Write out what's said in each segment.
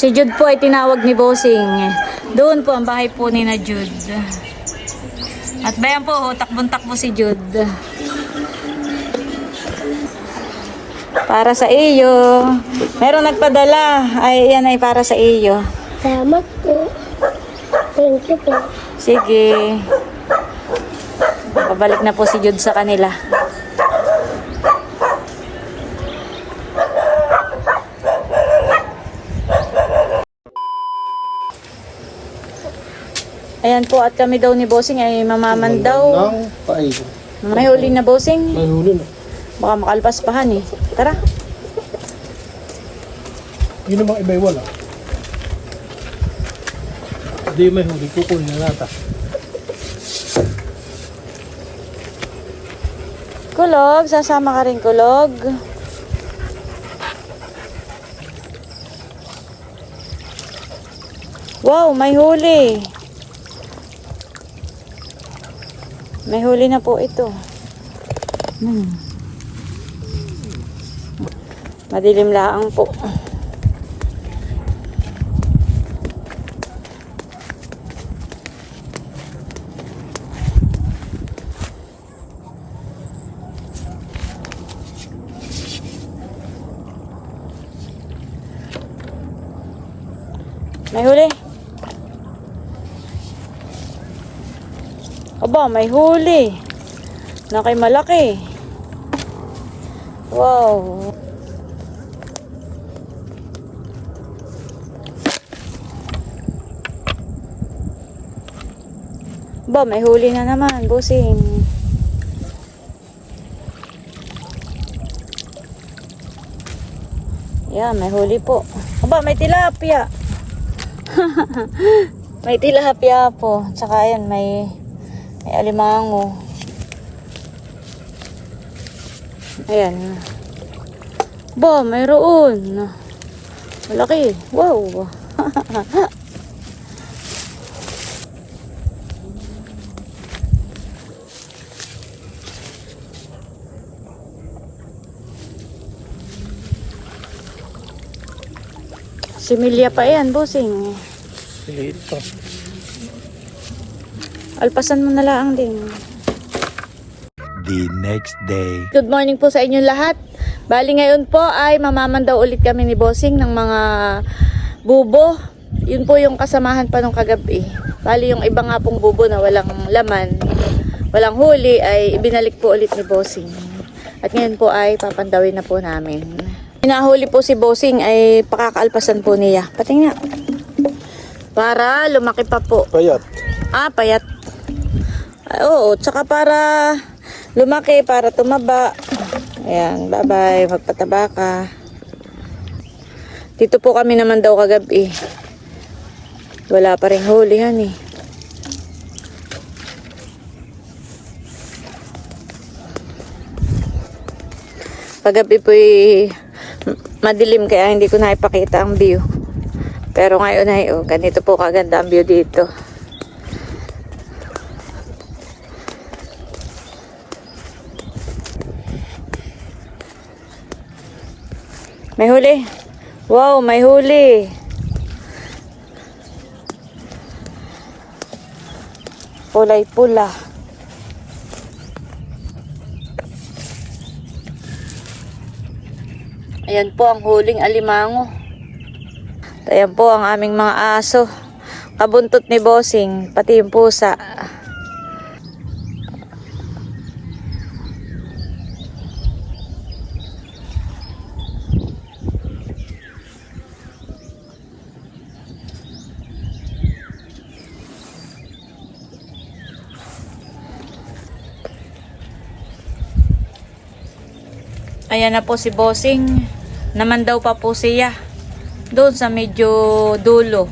Si Jude po ay tinawag ni Bossing. Doon po ang bahay po ni na Jude. At bayan po, ho, takbon-takbo si Jude. Para sa iyo. Meron nagpadala. Ay, yan ay para sa iyo. Salamat po. Thank you po. Sige. Pabalik na po si Jude sa kanila. Ayan po at kami daw ni Bossing ay mamaman daw. Paay. May huli na Bossing. May huli na. Baka makalpas pahan eh. Tara. Yun namang iba'y wala. Hindi may huli. Kukunin na nata. Kulog, sasama ka rin kulog. Wow, may huli. May huli na po ito. Hmm. Madilim laang po. May huli. Aba, may huli. Na kay malaki. Wow. Ba, may huli na naman, busing. Yeah, may huli po. Aba, may tilapia. may tilapia po. Tsaka yan, may, may alimango. Ayan. Ba, mayroon. Malaki. Wow. Similya pa yan, bossing. Sige ito. Alpasan mo na lang din. the next day. Good morning po sa inyong lahat. Bali ngayon po ay mamaman daw ulit kami ni Bossing ng mga bubo. Yun po yung kasamahan pa nung kagabi. Bali yung iba nga pong bubo na walang laman, walang huli ay ibinalik po ulit ni Bossing. At ngayon po ay papandawin na po namin. Pinahuli po si Bossing ay pakakaalpasan po niya. Pati nga. Para lumaki pa po. Payat. Ah, payat. Oo, tsaka para lumaki, para tumaba. Ayan, bye-bye. Magpataba ka. Dito po kami naman daw kagabi. Wala pa rin hulihan eh. Paggabi po madilim kaya hindi ko na ipakita ang view. Pero ngayon ay oh, ganito po kaganda ang view dito. May huli. Wow, may huli. Kulay pula. Ayan po ang huling alimango. Ayan po ang aming mga aso. Kabuntot ni Bossing, pati yung pusa. Ayan na po si Bossing. Naman daw pa po siya. Doon sa medyo dulo.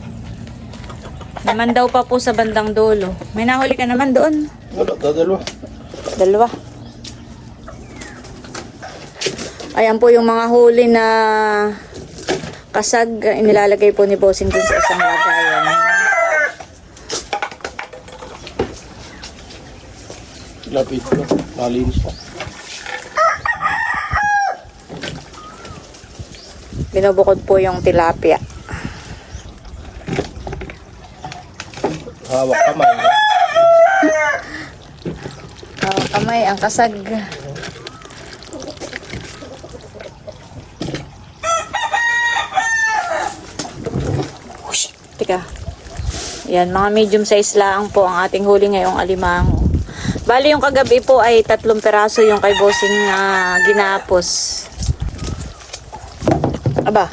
Naman daw pa po sa bandang dulo. May nahuli ka naman doon. Wala, dadalwa. Dalawa. Ayan po yung mga huli na kasag. Inilalagay po ni Bossing dun sa isang lagayan. Lapit ko. Malinis pa. Binubukod po yung tilapia. Hawak kamay. Hawak kamay, ang kasag. Ush, tika. Yan, mga medium size lang po ang ating huli ngayong alimango. Bali yung kagabi po ay tatlong peraso yung kay bossing na uh, ginapos. Aba.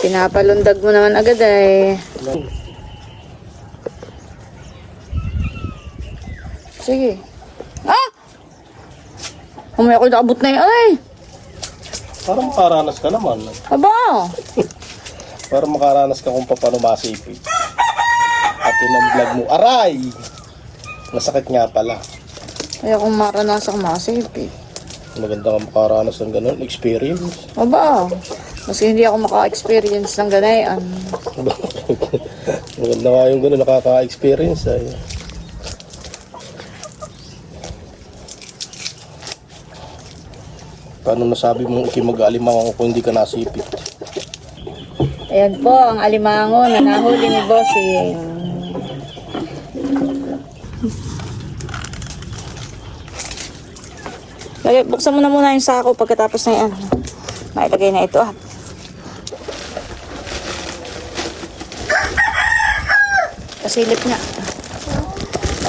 Pinapalundag mo naman agad ay. Sige. Ah! Umay ako nakabot na yun. Ay! Para makaranas ka naman. Aba! Para makaranas ka kung paano masipit. At yun ang vlog mo. Aray! Masakit nga pala. Kaya kung maranasan ko masipit. Maganda ka makaranas ng ganun. Experience. Aba! Kasi hindi ako maka-experience ng ganayan. Maganda nga yung ganun. Nakaka-experience. Ay. Paano nasabi mong ikimag-alimang kung hindi ka nasipit? Ayan po ang alimango na nahuli ni Bossing. Lagay, buksan mo na muna yung sako pagkatapos na yan. Mailagay na ito ah. Kasilip nga.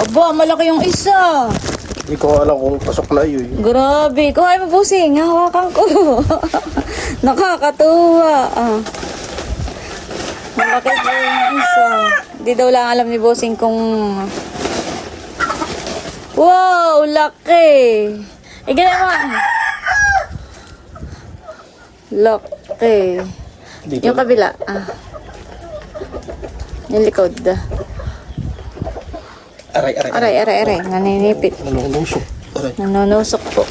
Aba, malaki yung isa. Hindi ko alam kung pasok na yun. Grabe. Kuhay mo Bossing. Hawakan ko. Nakakatuwa. Ah. Malaki po yung isa. Di daw lang alam ni Bossing kung... Wow! Laki! Eh, ganyan mo. Laki. Dito. Yung kabila. Ah. Yung likod. Aray, aray. Aray, aray, aray. Naninipit. Nanunusok. Aray. Nanonusok po.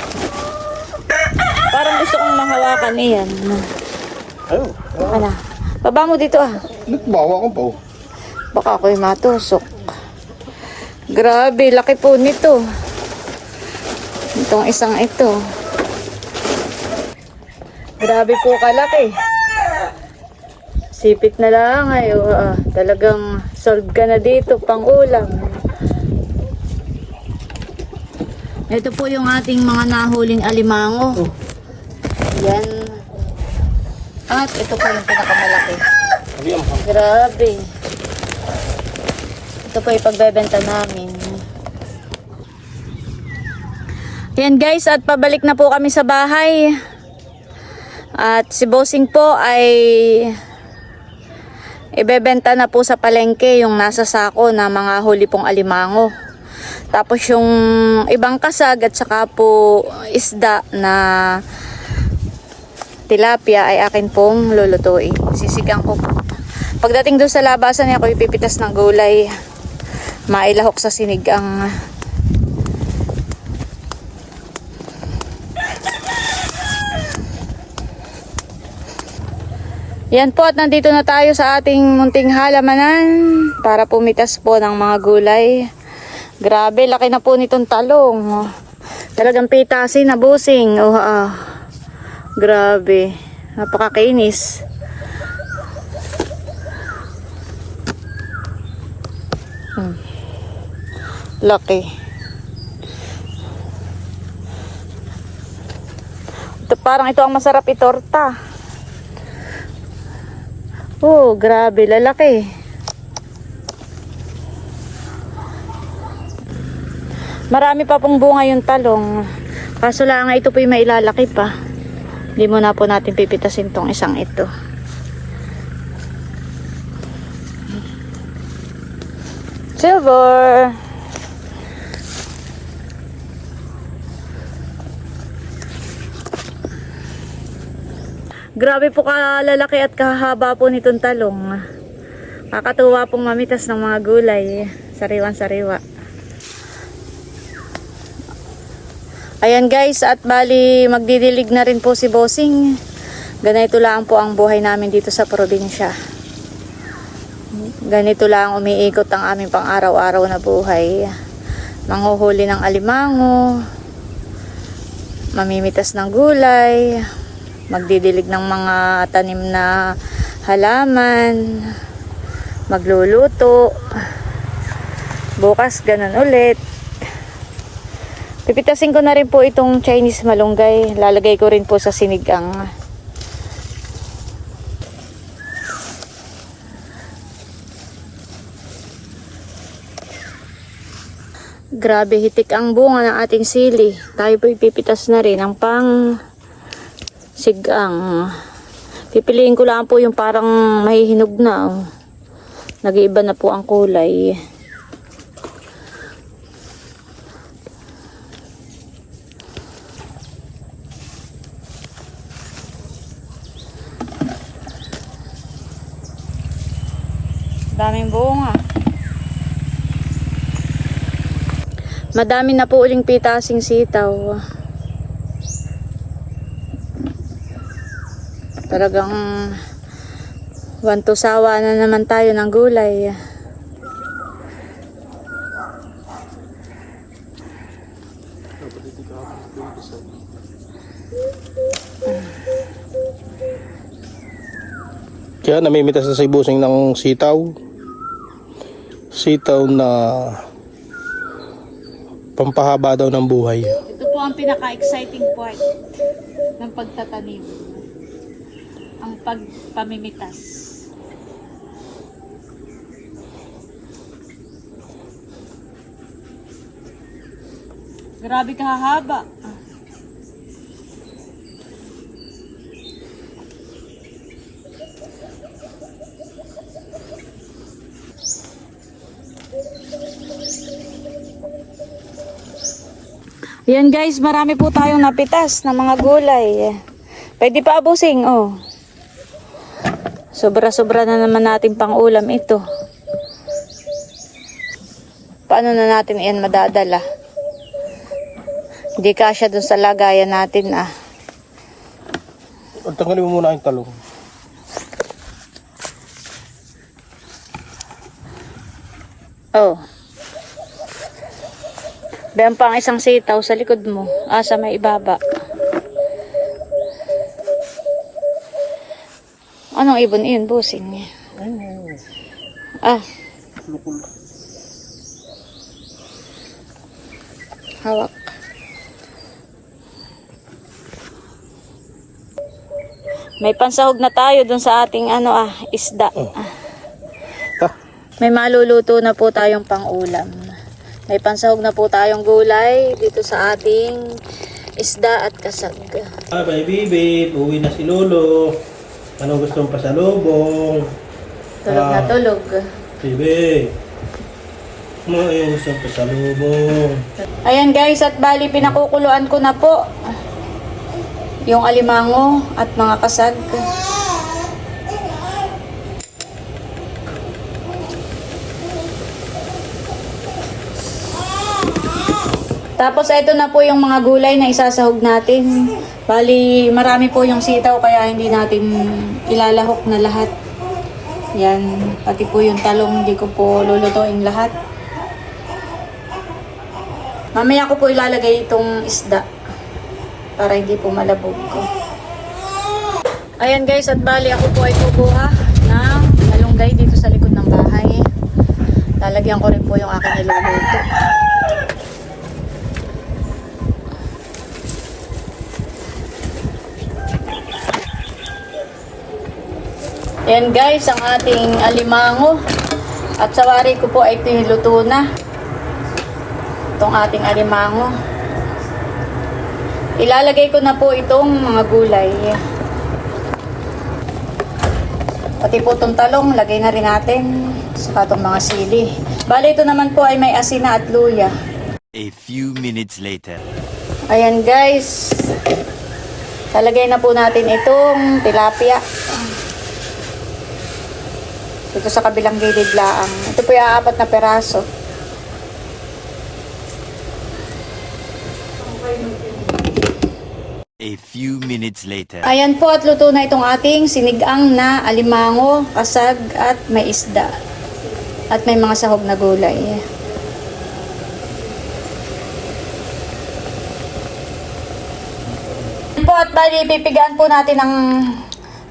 Parang gusto kong mahawakan iyan. Ayun. Ano? Baba mo dito ah. Bawa ko po. Baka ako'y matusok. Grabe, laki po nito. Itong isang ito. Grabe po kalaki. Sipit na lang ay ah, talagang solve ka na dito pang ulam. Ito po yung ating mga nahuling alimango. Yan. At ito po yung pinakamalaki. Grabe. Ito po yung pagbebenta namin. Yan guys, at pabalik na po kami sa bahay. At si Bossing po ay ibebenta na po sa palengke yung nasa sako na mga huli pong alimango. Tapos yung ibang kasag at saka po isda na tilapia ay akin pong lulutuin. Sisigang ko po. Pagdating doon sa labasan niya, ako ipipitas ng gulay. Mailahok sa sinigang. Yan po at nandito na tayo sa ating munting halamanan para pumitas po ng mga gulay. Grabe, laki na po nitong talong. Talagang pitasin na busing. Oh, ah. Grabe. Napakakinis. Hmm. Laki. Ito, parang ito ang masarap itorta. Oh, grabe, lalaki. Marami pa pong bunga yung talong. Kaso lang ito po yung mailalaki pa. Hindi mo na po natin pipitasin tong isang ito. Silver. Grabe po kalalaki at kahaba po nitong talong. Kakatuwa pong mamitas ng mga gulay. Sariwan sariwa. Ayan guys, at bali magdidilig na rin po si Bossing. Ganito lang po ang buhay namin dito sa probinsya. Ganito lang umiikot ang aming pang araw-araw na buhay. Manghuhuli ng alimango, mamimitas ng gulay, magdidilig ng mga tanim na halaman, Magluluto. Bukas, ganun ulit. Pipitasin ko na rin po itong Chinese malunggay. Lalagay ko rin po sa sinigang. Grabe, hitik ang bunga ng ating sili. Tayo po ipipitas na rin ang pang sigang. Pipiliin ko lang po yung parang mahihinog na. Oh. Nag-iiba na po ang kulay. Daming bunga. Madami na po uling pitasing sitaw. Talagang wanto sawa na naman tayo ng gulay. Kaya namimitas na sa ibusing ng sitaw. Sitaw na pampahaba daw ng buhay. Ito po ang pinaka-exciting part ng pagtatanim. Pagpamimitas. Grabe kahaba. Yan guys, marami po tayong napitas ng mga gulay. Pwede pa abusing, oh. Sobra-sobra na naman natin pang ulam ito. Paano na natin yan madadala? Hindi kasya dun sa lagayan natin, ah. Tanggalin mo muna yung talong. Oh. Bayan pa ang isang sitaw sa likod mo. Ah, sa may ibaba. Anong ibon iyon, busing? Ah. Hawak. May pansahog na tayo dun sa ating ano ah, isda. Ah, May maluluto na po tayong pang-ulam. May pansahog na po tayong gulay dito sa ating isda at kasag. Ah, baby, babe, uwi na si Lolo. Ano gusto mong pasalubong? Tulog na Ah. tulog. Baby. Ano yung gusto mong pasalubong? Ayan guys, at bali pinakukuluan ko na po yung alimango at mga kasag. Tapos ito na po yung mga gulay na isasahog natin. Bali, marami po yung sitaw kaya hindi natin ilalahok na lahat. Yan, pati po yung talong hindi ko po lulutuin lahat. Mamaya ko po ilalagay itong isda para hindi po malabog ko. Ayan guys, at bali ako po ay kukuha ng malunggay dito sa likod ng bahay. Lalagyan ko rin po yung aking niluluto. Ayan guys, ang ating alimango. At sawari ko po ay tiniluto na itong ating alimango. Ilalagay ko na po itong mga gulay. Pati po itong talong, lagay na rin natin. Saka itong mga sili. Bali ito naman po ay may asina at luya. A few minutes later. Ayan guys. Talagay na po natin itong tilapia. Dito sa kabilang gilid laang. Ito po yung apat na peraso. A few minutes later. Ayan po at luto na itong ating sinigang na alimango, kasag at may isda. At may mga sahog na gulay. Ayan po at bali pipigaan po natin ng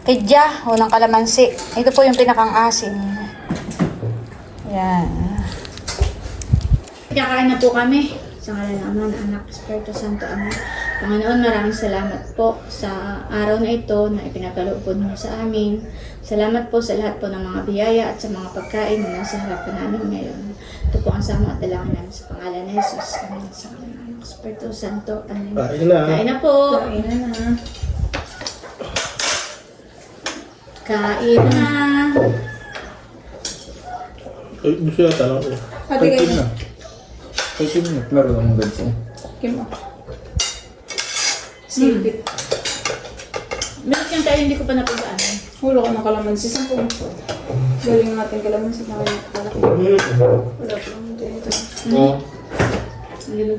kidya o ng kalamansi. Ito po yung pinakang asin. Yan. Kakain na po kami. Sa ngalan ng Ama, ng Anak, Espiritu Santo, Amen. Panginoon, maraming salamat po sa araw na ito na ipinakaloob po ninyo sa amin. Salamat po sa lahat po ng mga biyaya at sa mga pagkain na nasa harapan namin ngayon. Ito po ang sama at dalangin namin sa pangalan ni Jesus. Amen. Sa ngalan ng Anak, Espiritu Santo, Amen. Kain na. Kain na po. Kain na. Kain na. Ay, gusto yata lang ako. Pati kayo na. Pati na. Laro ng ganito. Kim. Silvit. Meron yung tayo hindi ko pa napagdaanan. Hulo ka ng kalamansi. Saan po? Galing natin kalamansi na kayo. Wala po lang dito. Oo.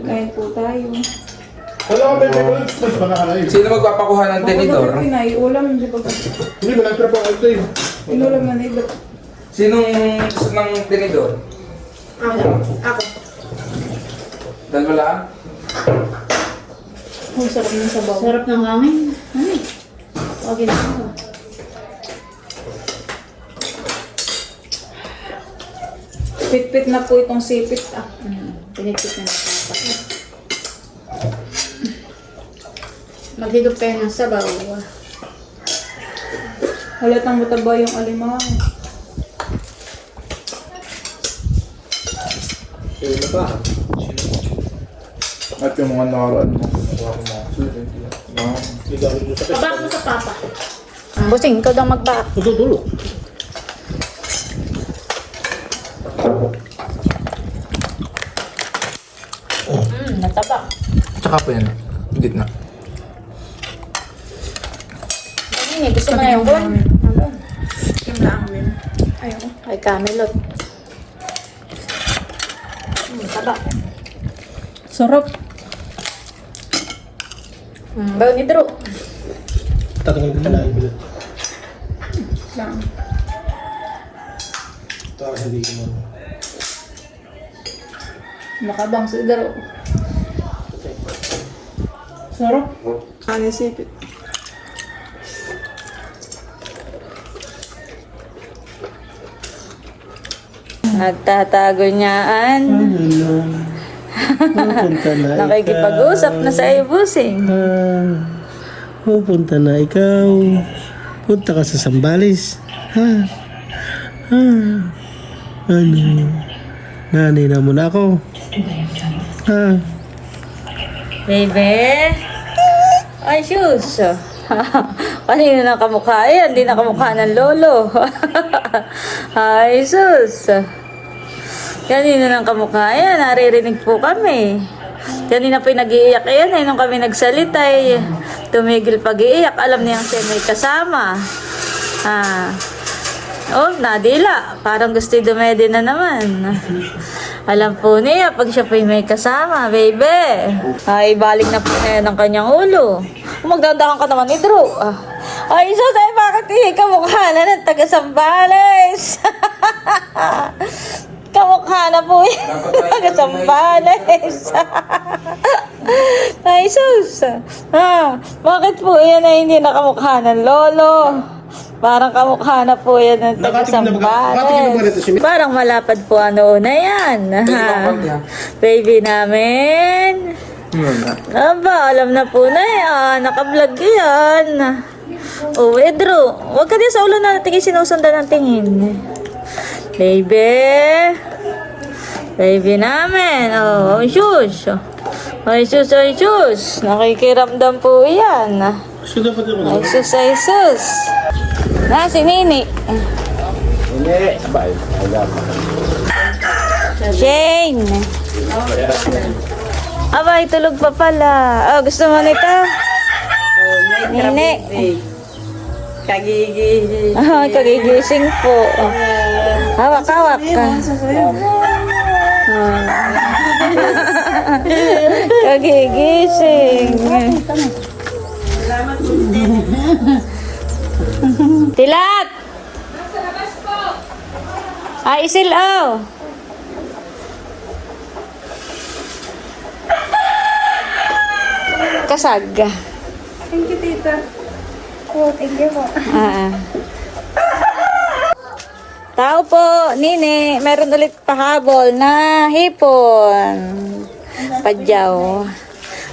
Kain po tayo. Wala ka ba yung Mas makakalain. Sino magpapakuha ng tenidor? Bakit pinay? Ulam, di ba? Hindi, wala trap ako ito eh. Inulam na nila. Sinong gusto ng tenidor? Ako. Ako. Dalawa lang? Ang sarap ng sabaw. Sarap ng hangin. Ano? Okay na ako. Pit-pit na po itong sipit. Ah. Hmm. Pinipit na Maghigop kayo ng sabaw. Halatang mataba yung alimango. Sino na pa? At yung mga nakaraan mo. Nakuha ko mga gamit mo sa. Pabak mo sa papa. Busing, ikaw daw magbak. Tutulog. Hmm, natabak. Tsaka pa yan. Gitna. Ano yun? Gusto mo na yung bon? Kim lang din. Ayaw. Ay, camelot. Hmm, taba. Sarap. Hmm, bago ni Drew. Tatangin ka. Ibilot. Lang. Para hindi ko mo. Nakabang sa daro. Sarap. Ano sipit? Nagtatago niyaan. Pupunta na Nakikipag-usap na sa iyo, Busing. Ah, pupunta na ikaw. Punta ka sa Sambales. Ha? Ha? Ano? Nanay na muna ako. Ha? Baby? Ay, shoes. Kanino na kamukha yan? Hindi na kamukha ng lolo. Ay, sus. Kanino ng kamukha yan? Naririnig po kami. Kanina pinag-iiyak yan eh, nung kami nagsalita eh. Tumigil pag-iiyak. Alam niyang siya may kasama. Ah. Oh, nadila. Parang gusto dumede na naman. Alam po niya, pag siya po'y may kasama, baby. Ay, balik na po na yan ang kanyang ulo. Magdandahan ka naman ni Drew. Ah. Ay, so tayo, bakit eh, kamukha na ng taga-Sambales? kamukha na po yan. taga-Sambales. Ay, sus. Ah, bakit po yan ay hindi nakamukha ng lolo? Parang kamukha na po yan ng Nakatingin na ba- nakatingin na ba rito si taga-Sambales. Parang malapad po ano na yan. Ha? Baby namin. Aba, alam na po na yan. Nakablog yan. Oh, Edro, huwag ka din sa ulo na natin sinusundan ng tingin. Baby. Baby namin. Oh, ay sus. Ay sus, ay sus. Nakikiramdam po yan. Gusto dapat ako Ay sus, ay sus. Na, si Nini. Hindi. Sabay. Ayan. Shane. Aba, tulog pa pala. Oh, gusto mo nito? Nini. Kagigising. Ah, kagigising po. Hawak, hawak ka. Ah. kagigising. Tilat! Ay, isil, oh. Kasag. Thank you, tita. Oh, thank you po. Ah. Tao po. Nini. Meron ulit pahabol na hipon. Padyaw.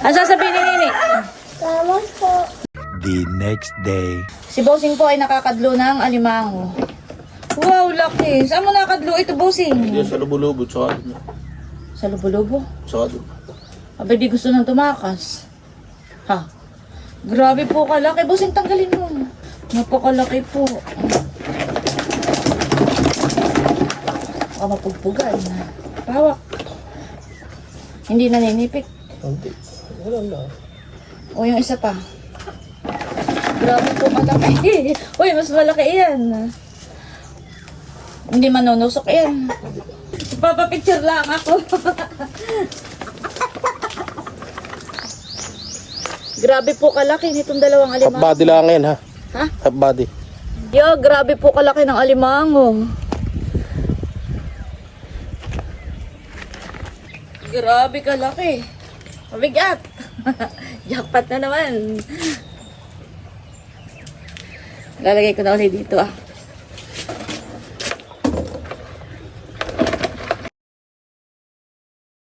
Ano sasabihin ni Nini? The next day. Si Bossing po ay nakakadlo ng alimango. Wow, laki. Saan mo nakadlo ito, Bossing? Sa lubo-lubo, tsaka Sa lubo-lubo. tsaka Abay, di gusto nang tumakas. Ha? Grabe po kalaki. Bossing, tanggalin mo. Napakalaki po. Baka mapugpugan. Pawak. Hindi naninipik. Konti. Wala na. O yung isa pa. Grabe po kalaki. Uy, mas malaki yan. Hindi manunusok yan. Papapicture lang ako. grabe po kalaki nitong dalawang Half alimango. body lang yan ha. Ha? Half body. Yo, grabe po kalaki ng alimango. Grabe kalaki. Mabigat. Jackpot na naman. Lalagay ko na ulit dito ah.